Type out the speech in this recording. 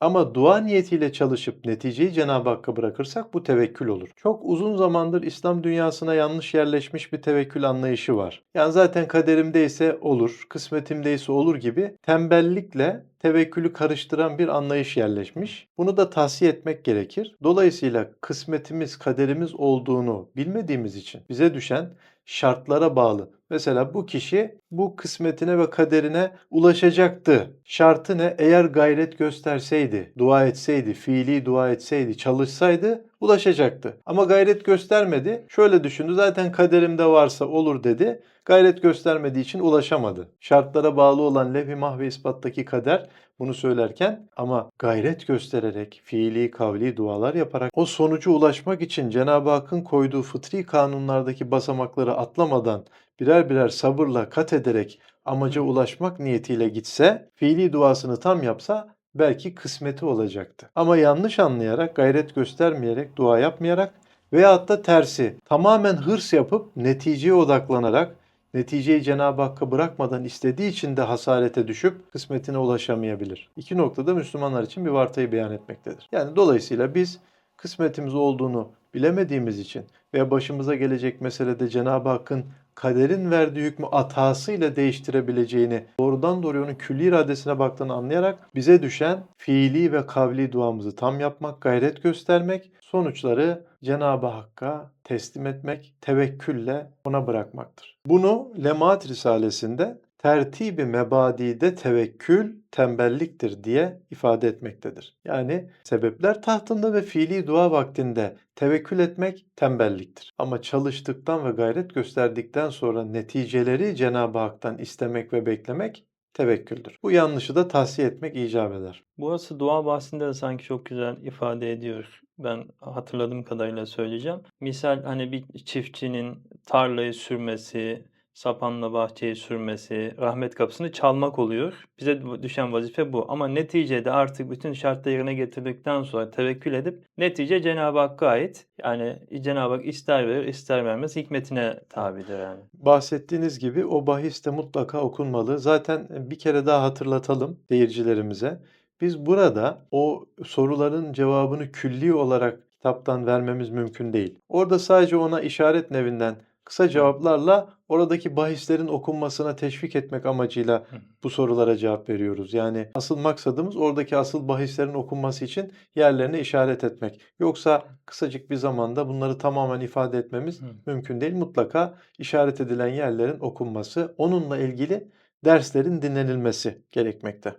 Ama dua niyetiyle çalışıp neticeyi Cenab-ı Hakk'a bırakırsak bu tevekkül olur. Çok uzun zamandır İslam dünyasına yanlış yerleşmiş bir tevekkül anlayışı var. Yani zaten kaderimdeyse olur, kısmetimdeyse olur gibi tembellikle tevekkülü karıştıran bir anlayış yerleşmiş. Bunu da tahsiye etmek gerekir. Dolayısıyla kısmetimiz, kaderimiz olduğunu bilmediğimiz için bize düşen şartlara bağlı. Mesela bu kişi bu kısmetine ve kaderine ulaşacaktı. Şartı ne? Eğer gayret gösterseydi, dua etseydi, fiili dua etseydi, çalışsaydı ulaşacaktı. Ama gayret göstermedi. Şöyle düşündü. Zaten kaderimde varsa olur dedi. Gayret göstermediği için ulaşamadı. Şartlara bağlı olan levh-i mahve ispattaki kader bunu söylerken ama gayret göstererek, fiili, kavli dualar yaparak o sonuca ulaşmak için Cenab-ı Hakk'ın koyduğu fıtri kanunlardaki basamakları atlamadan birer birer sabırla kat ederek amaca ulaşmak niyetiyle gitse, fiili duasını tam yapsa belki kısmeti olacaktı. Ama yanlış anlayarak, gayret göstermeyerek, dua yapmayarak veyahut da tersi tamamen hırs yapıp neticeye odaklanarak neticeyi Cenab-ı Hakk'a bırakmadan istediği için de hasarete düşüp kısmetine ulaşamayabilir. İki noktada Müslümanlar için bir vartayı beyan etmektedir. Yani dolayısıyla biz kısmetimiz olduğunu bilemediğimiz için veya başımıza gelecek meselede Cenab-ı Hakk'ın kaderin verdiği hükmü atasıyla değiştirebileceğini, doğrudan doğruya onun külli iradesine baktığını anlayarak bize düşen fiili ve kavli duamızı tam yapmak, gayret göstermek, sonuçları Cenab-ı Hakk'a teslim etmek, tevekkülle ona bırakmaktır. Bunu Lemaat Risalesi'nde tertibi mebadide tevekkül tembelliktir diye ifade etmektedir. Yani sebepler tahtında ve fiili dua vaktinde tevekkül etmek tembelliktir. Ama çalıştıktan ve gayret gösterdikten sonra neticeleri Cenab-ı Hak'tan istemek ve beklemek tevekküldür. Bu yanlışı da tahsiye etmek icap eder. Burası dua bahsinde de sanki çok güzel ifade ediyor. Ben hatırladığım kadarıyla söyleyeceğim. Misal hani bir çiftçinin tarlayı sürmesi, sapanla bahçeyi sürmesi, rahmet kapısını çalmak oluyor. Bize düşen vazife bu. Ama neticede artık bütün şartları yerine getirdikten sonra tevekkül edip netice Cenab-ı Hakk'a ait. Yani Cenab-ı Hak ister verir ister vermez hikmetine tabidir yani. Bahsettiğiniz gibi o bahis de mutlaka okunmalı. Zaten bir kere daha hatırlatalım seyircilerimize. Biz burada o soruların cevabını külli olarak kitaptan vermemiz mümkün değil. Orada sadece ona işaret nevinden kısa cevaplarla oradaki bahislerin okunmasına teşvik etmek amacıyla bu sorulara cevap veriyoruz. Yani asıl maksadımız oradaki asıl bahislerin okunması için yerlerine işaret etmek. Yoksa kısacık bir zamanda bunları tamamen ifade etmemiz mümkün değil. Mutlaka işaret edilen yerlerin okunması, onunla ilgili derslerin dinlenilmesi gerekmekte.